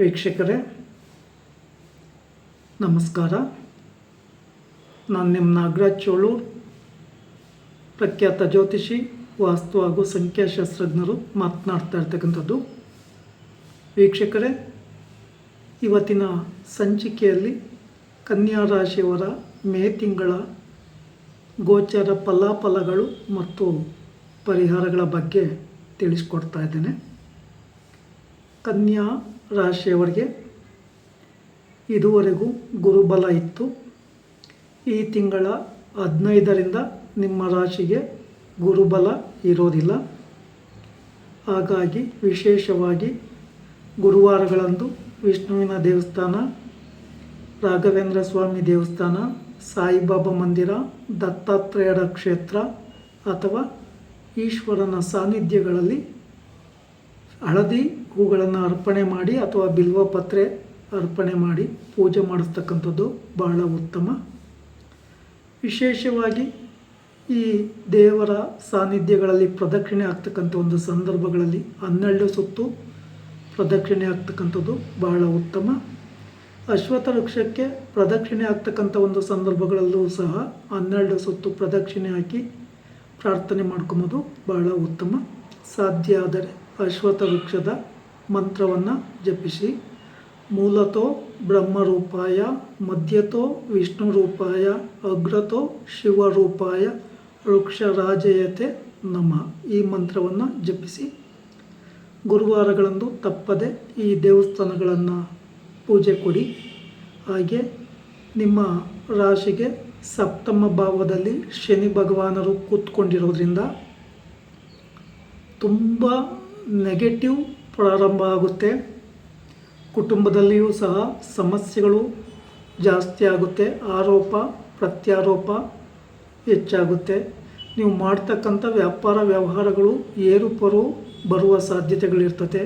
ವೀಕ್ಷಕರೇ, ನಮಸ್ಕಾರ. ನಾನು ನಿಮ್ಮ ನಾಗರಾಜ್ ಚೋಳೂರ್ ಪ್ರಖ್ಯಾತ ಜ್ಯೋತಿಷಿ, ವಾಸ್ತು ಹಾಗೂ ಸಂಖ್ಯಾಶಾಸ್ತ್ರಜ್ಞರು ಮಾತನಾಡ್ತಾ ಇರ್ತಕ್ಕಂಥದ್ದು. ವೀಕ್ಷಕರೇ, ಇವತ್ತಿನ ಸಂಚಿಕೆಯಲ್ಲಿ ಕನ್ಯಾ ರಾಶಿಯವರ ಮೇ ತಿಂಗಳ ಗೋಚರ ಫಲಾಫಲಗಳು ಮತ್ತು ಪರಿಹಾರಗಳ ಬಗ್ಗೆ ತಿಳಿಸ್ಕೊಡ್ತಾ ಇದ್ದೇನೆ. ಕನ್ಯಾ ರಾಶಿಯವರಿಗೆ ಇದುವರೆಗೂ ಗುರುಬಲ ಇತ್ತು. ಈ ತಿಂಗಳ ಹದಿನೈದರಿಂದ ನಿಮ್ಮ ರಾಶಿಗೆ ಗುರುಬಲ ಇರೋದಿಲ್ಲ. ಹಾಗಾಗಿ ವಿಶೇಷವಾಗಿ ಗುರುವಾರಗಳಂದು ವಿಷ್ಣುವಿನ ದೇವಸ್ಥಾನ, ರಾಘವೇಂದ್ರ ಸ್ವಾಮಿ ದೇವಸ್ಥಾನ, ಸಾಯಿಬಾಬಾ ಮಂದಿರ ದತ್ತಾತ್ರೇಯರ ಕ್ಷೇತ್ರ ಅಥವಾ ಈಶ್ವರನ ಸಾನ್ನಿಧ್ಯಗಳಲ್ಲಿ ಹಳದಿ ಹೂಗಳನ್ನು ಅರ್ಪಣೆ ಮಾಡಿ ಅಥವಾ ಬಿಲ್ವ ಪತ್ರೆ ಅರ್ಪಣೆ ಮಾಡಿ ಪೂಜೆ ಮಾಡಿಸ್ತಕ್ಕಂಥದ್ದು ಬಹಳ ಉತ್ತಮ. ವಿಶೇಷವಾಗಿ ಈ ದೇವರ ಸಾನ್ನಿಧ್ಯಗಳಲ್ಲಿ ಪ್ರದಕ್ಷಿಣೆ ಆಗ್ತಕ್ಕಂಥ ಒಂದು ಸಂದರ್ಭಗಳಲ್ಲಿ ಹನ್ನೆರಡು ಸುತ್ತು ಪ್ರದಕ್ಷಿಣೆ ಆಗ್ತಕ್ಕಂಥದ್ದು ಬಹಳ ಉತ್ತಮ. ಅಶ್ವಥ ವೃಕ್ಷಕ್ಕೆ ಪ್ರದಕ್ಷಿಣೆ ಆಗ್ತಕ್ಕಂಥ ಒಂದು ಸಂದರ್ಭಗಳಲ್ಲೂ ಸಹ ಹನ್ನೆರಡು ಸುತ್ತು ಪ್ರದಕ್ಷಿಣೆ ಹಾಕಿ ಪ್ರಾರ್ಥನೆ ಮಾಡ್ಕೊಂಬೋದು ಬಹಳ ಉತ್ತಮ. ಸಾಧ್ಯ ಆದರೆ ಅಶ್ವತ್ಥ ವೃಕ್ಷದ ಮಂತ್ರವನ್ನು ಜಪಿಸಿ. ಮೂಲತೋ ಬ್ರಹ್ಮರೂಪಾಯ, ಮಧ್ಯತೋ ವಿಷ್ಣು ರೂಪಾಯ ಅಗ್ರತೋ ಶಿವರೂಪಾಯ, ವೃಕ್ಷರಾಜಯತೆ ನಮಃ ಈ ಮಂತ್ರವನ್ನು ಜಪಿಸಿ. ಗುರುವಾರಗಳಂದು ತಪ್ಪದೆ ಈ ದೇವಸ್ಥಾನಗಳನ್ನು ಪೂಜೆ ಕೊಡಿ. ಹಾಗೆ ನಿಮ್ಮ ರಾಶಿಗೆ ಸಪ್ತಮ ಭಾವದಲ್ಲಿ ಶನಿ ಭಗವಾನರು ಕೂತ್ಕೊಂಡಿರೋದ್ರಿಂದ ತುಂಬ ನೆಗೆಟಿವ್ ಪ್ರಾರಂಭ ಆಗುತ್ತೆ. ಕುಟುಂಬದಲ್ಲಿಯೂ ಸಹ ಸಮಸ್ಯೆಗಳು ಜಾಸ್ತಿ ಆಗುತ್ತೆ. ಆರೋಪ, ಪ್ರತ್ಯಾರೋಪ ಹೆಚ್ಚಾಗುತ್ತೆ. ನೀವು ಮಾಡ್ತಕ್ಕಂಥ ವ್ಯಾಪಾರ ವ್ಯವಹಾರಗಳು ಏರುಪರು ಬರುವ ಸಾಧ್ಯತೆಗಳಿರ್ತದೆ.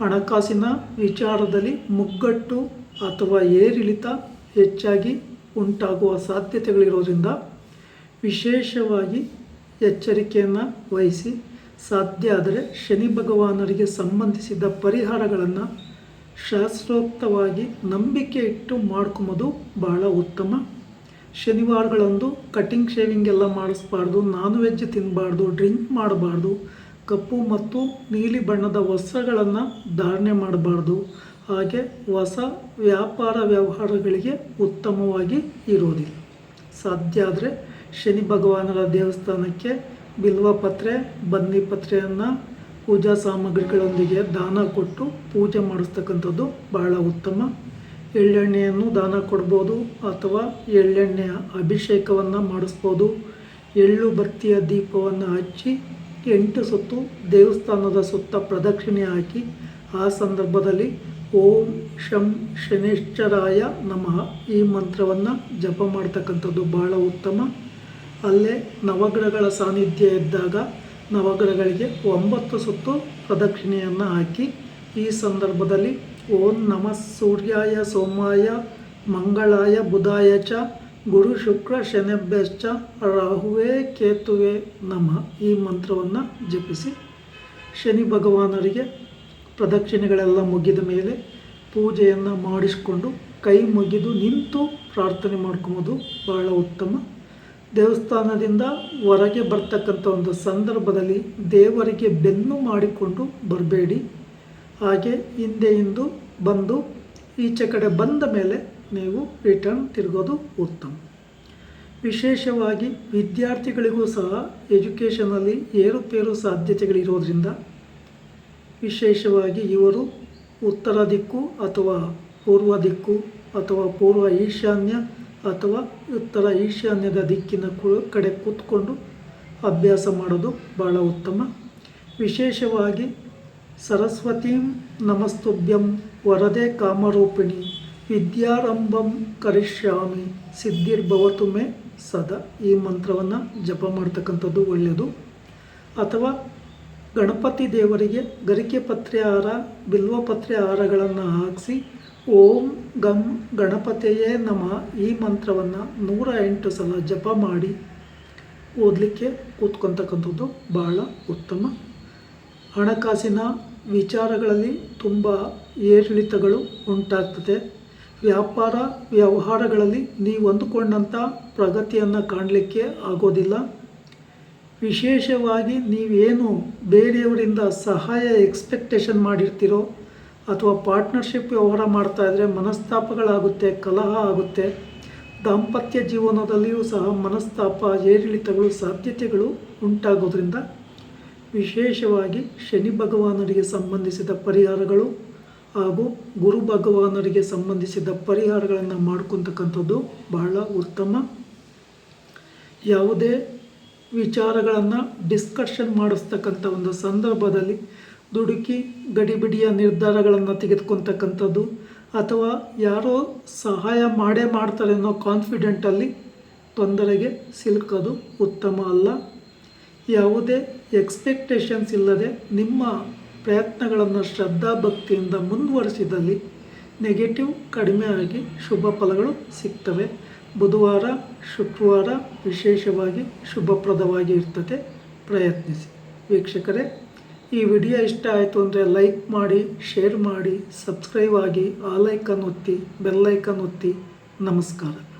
ಹಣಕಾಸಿನ ವಿಚಾರದಲ್ಲಿ ಮುಗ್ಗಟ್ಟು ಅಥವಾ ಏರಿಳಿತ ಹೆಚ್ಚಾಗಿ ಉಂಟಾಗುವ ಸಾಧ್ಯತೆಗಳಿರೋದ್ರಿಂದ ವಿಶೇಷವಾಗಿ ಎಚ್ಚರಿಕೆಯನ್ನು ವಹಿಸಿ ಸಾಧ್ಯ ಆದರೆ ಶನಿ ಭಗವಾನರಿಗೆ ಸಂಬಂಧಿಸಿದ ಪರಿಹಾರಗಳನ್ನು ಶಾಸ್ತ್ರೋಕ್ತವಾಗಿ ನಂಬಿಕೆ ಇಟ್ಟು ಮಾಡ್ಕೊಂಬೋದು ಬಹಳ ಉತ್ತಮ. ಶನಿವಾರಗಳಂದು ಕಟಿಂಗ್ ಶೇವಿಂಗ್ ಎಲ್ಲ ಮಾಡಿಸ್ಬಾರ್ದು ನಾನ್ ವೆಜ್ ತಿನ್ನಬಾರ್ದು ಡ್ರಿಂಕ್ ಮಾಡಬಾರ್ದು, ಕಪ್ಪು ಮತ್ತು ನೀಲಿ ಬಣ್ಣದ ವಸ್ತ್ರಗಳನ್ನು ಧಾರಣೆ ಮಾಡಬಾರ್ದು. ಹಾಗೆ ಹೊಸ ವ್ಯಾಪಾರ ವ್ಯವಹಾರಗಳಿಗೆ ಉತ್ತಮವಾಗಿ ಇರೋದಿಲ್ಲ. ಸಾಧ್ಯ ಆದರೆ ಶನಿ ಭಗವಾನರ ದೇವಸ್ಥಾನಕ್ಕೆ ಬಿಲ್ವಪತ್ರೆ ಬನ್ನಿ ಪತ್ರೆಯನ್ನು ಪೂಜಾ ಸಾಮಗ್ರಿಗಳೊಂದಿಗೆ ದಾನ ಕೊಟ್ಟು ಪೂಜೆ ಮಾಡಿಸ್ತಕ್ಕಂಥದ್ದು ಬಹಳ ಉತ್ತಮ. ಎಳ್ಳೆಣ್ಣೆಯನ್ನು ದಾನ ಕೊಡ್ಬೋದು ಅಥವಾ ಎಳ್ಳೆಣ್ಣೆಯ ಅಭಿಷೇಕವನ್ನು ಮಾಡಿಸ್ಬೋದು. ಎಳ್ಳು ಬತ್ತಿಯ ದೀಪವನ್ನು ಹಚ್ಚಿ ಎಂಟು ಸುತ್ತು ದೇವಸ್ಥಾನದ ಸುತ್ತ ಪ್ರದಕ್ಷಿಣೆ ಹಾಕಿ ಆ ಸಂದರ್ಭದಲ್ಲಿ ಓಂ ಶಂ ಶನೇಶ್ವರಾಯ ನಮಃ ಈ ಮಂತ್ರವನ್ನು ಜಪ ಮಾಡ್ತಕ್ಕಂಥದ್ದು ಬಹಳ ಉತ್ತಮ. ಅಲ್ಲೇ ನವಗ್ರಹಗಳ ಸಾನ್ನಿಧ್ಯ ಇದ್ದಾಗ ನವಗ್ರಹಗಳಿಗೆ ಒಂಬತ್ತು ಸುತ್ತು ಪ್ರದಕ್ಷಿಣೆಯನ್ನು ಹಾಕಿ, ಈ ಸಂದರ್ಭದಲ್ಲಿ ಓಂ ನಮಃ ಸೂರ್ಯಾಯ ಸೋಮಾಯ, ಮಂಗಳಾಯ ಬುಧಾಯ ಚ, ಗುರು ಶುಕ್ರ ಶನಿಭ್ಯಶ್ಚ, ರಾಹುವೇ ಕೇತುವೆ ನಮಃ ಈ ಮಂತ್ರವನ್ನು ಜಪಿಸಿ. ಶನಿ ಭಗವಾನರಿಗೆ ಪ್ರದಕ್ಷಿಣೆಗಳೆಲ್ಲ ಮುಗಿದ ಮೇಲೆ ಪೂಜೆಯನ್ನು ಮಾಡಿಸಿಕೊಂಡು ಕೈ ಮುಗಿದು ನಿಂತು ಪ್ರಾರ್ಥನೆ ಮಾಡ್ಕೊಬೋದು ಬಹಳ ಉತ್ತಮ ದೇವಸ್ಥಾನದಿಂದ ಹೊರಗೆ ಬರ್ತಕ್ಕಂಥ ಒಂದು ಸಂದರ್ಭದಲ್ಲಿ ದೇವರಿಗೆ ಬೆನ್ನು ಮಾಡಿಕೊಂಡು ಬರಬೇಡಿ. ಹಾಗೆ ಹಿಂದೆ ಹಿಂದು ಬಂದು ಈಚೆ ಕಡೆ ಬಂದ ಮೇಲೆ ನೀವು ರಿಟರ್ನ್ ತಿರುಗೋದು ಉತ್ತಮ. ವಿಶೇಷವಾಗಿ ವಿದ್ಯಾರ್ಥಿಗಳಿಗೂ ಸಹ ಎಜುಕೇಷನಲ್ಲಿ ಏರುಪೇರು ಸಾಧ್ಯತೆಗಳಿರೋದ್ರಿಂದ ವಿಶೇಷವಾಗಿ ಇವರು ಉತ್ತರ ದಿಕ್ಕು ಅಥವಾ ಪೂರ್ವ ದಿಕ್ಕು ಅಥವಾ ಪೂರ್ವ ಈಶಾನ್ಯ ಅಥವಾ ಉತ್ತರ ಈಶಾನ್ಯದ ದಿಕ್ಕಿನ ಕಡೆ ಕೂತ್ಕೊಂಡು ಅಭ್ಯಾಸ ಮಾಡೋದು ಭಾಳ ಉತ್ತಮ. ವಿಶೇಷವಾಗಿ ಸರಸ್ವತೀಂ ನಮಸ್ತುಭ್ಯಂ ವರದೆ ಕಾಮರೂಪಿಣಿ ವಿದ್ಯಾರಂಭಂ ಕರಿಷ್ಯಾಮಿ ಸಿದ್ಧಿರ್ಭವತು ಮೇ ಸದಾ ಈ ಮಂತ್ರವನ್ನು ಜಪ ಮಾಡ್ತಕ್ಕಂಥದ್ದು ಒಳ್ಳೆಯದು. ಅಥವಾ ಗಣಪತಿ ದೇವರಿಗೆ ಗರಿಕೆ ಪತ್ರೆ ಹಾರ ಬಿಲ್ವಪತ್ರೆ ಹಾರಗಳನ್ನು ಹಾಕಿಸಿ ಓಂ ಗಂ ಗಣಪತಿಯೇ ನಮ ಈ ಮಂತ್ರವನ್ನು ನೂರ ಎಂಟು ಸಲ ಜಪ ಮಾಡಿ ಓದಲಿಕ್ಕೆ ಕೂತ್ಕೊತಕ್ಕಂಥದ್ದು ಬಹಳ ಉತ್ತಮ. ಹಣಕಾಸಿನ ವಿಚಾರಗಳಲ್ಲಿ ತುಂಬ ಏರಿಳಿತಗಳು ಉಂಟಾಗ್ತದೆ. ವ್ಯಾಪಾರ ವ್ಯವಹಾರಗಳಲ್ಲಿ ನೀವು ಅಂದುಕೊಂಡಂಥ ಪ್ರಗತಿಯನ್ನು ಕಾಣಲಿಕ್ಕೆ ಆಗೋದಿಲ್ಲ. ವಿಶೇಷವಾಗಿ ನೀವೇನು ಬೇರೆಯವರಿಂದ ಸಹಾಯ ಎಕ್ಸ್ಪೆಕ್ಟೇಷನ್ ಮಾಡಿರ್ತೀರೋ ಅಥವಾ ಪಾರ್ಟ್ನರ್ಶಿಪ್ ವ್ಯವಹಾರ ಮಾಡ್ತಾ ಇದ್ದರೆ ಮನಸ್ತಾಪಗಳಾಗುತ್ತೆ, ಕಲಹ ಆಗುತ್ತೆ, ದಾಂಪತ್ಯ ಜೀವನದಲ್ಲಿಯೂ ಸಹ ಮನಸ್ತಾಪ, ಏರಿಳಿತಗಳು, ಸಾಧ್ಯತೆಗಳು ಉಂಟಾಗೋದ್ರಿಂದ ವಿಶೇಷವಾಗಿ ಶನಿ ಭಗವಾನರಿಗೆ ಸಂಬಂಧಿಸಿದ ಪರಿಹಾರಗಳು ಹಾಗೂ ಗುರು ಭಗವಾನರಿಗೆ ಸಂಬಂಧಿಸಿದ ಪರಿಹಾರಗಳನ್ನು ಮಾಡ್ಕೊತಕ್ಕಂಥದ್ದು ಬಹಳ ಉತ್ತಮ. ಯಾವುದೇ ವಿಚಾರಗಳನ್ನು ಡಿಸ್ಕಷನ್ ಮಾಡಿಸ್ತಕ್ಕಂಥ ಒಂದು ಸಂದರ್ಭದಲ್ಲಿ ದುಡುಕಿ ಗಡಿಬಿಡಿಯ ನಿರ್ಧಾರಗಳನ್ನು ತೆಗೆದುಕೊತಕ್ಕಂಥದ್ದು ಅಥವಾ ಯಾರೋ ಸಹಾಯ ಮಾಡೇ ಮಾಡ್ತಾರೆ ಅನ್ನೋ ಕಾನ್ಫಿಡೆಂಟಲ್ಲಿ ತೊಂದರೆಗೆ ಸಿಲುಕೋದು ಉತ್ತಮ ಅಲ್ಲ. ಯಾವುದೇ ಎಕ್ಸ್ಪೆಕ್ಟೇಷನ್ಸ್ ಇಲ್ಲದೆ ನಿಮ್ಮ ಪ್ರಯತ್ನಗಳನ್ನು ಶ್ರದ್ಧಾ ಭಕ್ತಿಯಿಂದ ಮುಂದುವರಿಸಿದಲ್ಲಿ ನೆಗೆಟಿವ್ ಕಡಿಮೆ ಆಗಿ ಶುಭ ಫಲಗಳು ಸಿಗ್ತವೆ. ಬುಧವಾರ, ಶುಕ್ರವಾರ ವಿಶೇಷವಾಗಿ ಶುಭಪ್ರದವಾಗಿ ಇರ್ತದೆ. ಪ್ರಯತ್ನಿಸಿ. ವೀಕ್ಷಕರೇ, ಈ ವಿಡಿಯೋ ಇಷ್ಟ ಆಯಿತು ಅಂದರೆ ಲೈಕ್ ಮಾಡಿ, ಶೇರ್ ಮಾಡಿ, ಸಬ್ಸ್ಕ್ರೈಬ್ ಆಗಿ ಆಲೈಕನ್ ಒತ್ತಿ ಬೆಲ್ಲೈಕನ್ ಒತ್ತಿ. ನಮಸ್ಕಾರ.